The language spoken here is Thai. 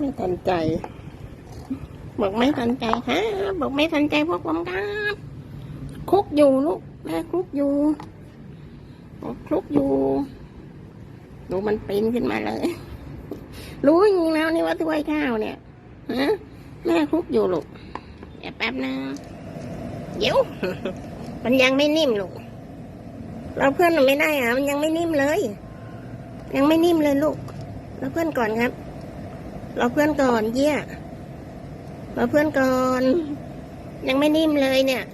ม่ทันใจ บอกไม่ทันใจครับ บอกไม่ทันใจพวกผมครับคลุกอยู่ลูกแม่คลุกอยู่บอกคลุกอยู่ดูมันปีนขึ้นมาเลย รู้จริงแล้วนี่ว่าถ้วยข้าวเนี่ยฮะแม่คลุกอยู่ลูกเดี๋ยวแป๊บนะเดี๋ยวมันยังไม่นิ่มลูก เราเพื่อนมันไม่ได้อะมันยังไม่นิ่มเลย ยังไม่นิ่มเลยลูก เราเพื่อนก่อนครับ ราเพื่อนก่อนเยี่ยเราเพื่อนก่อน ยังไม่นิ่มเลยเนี่ย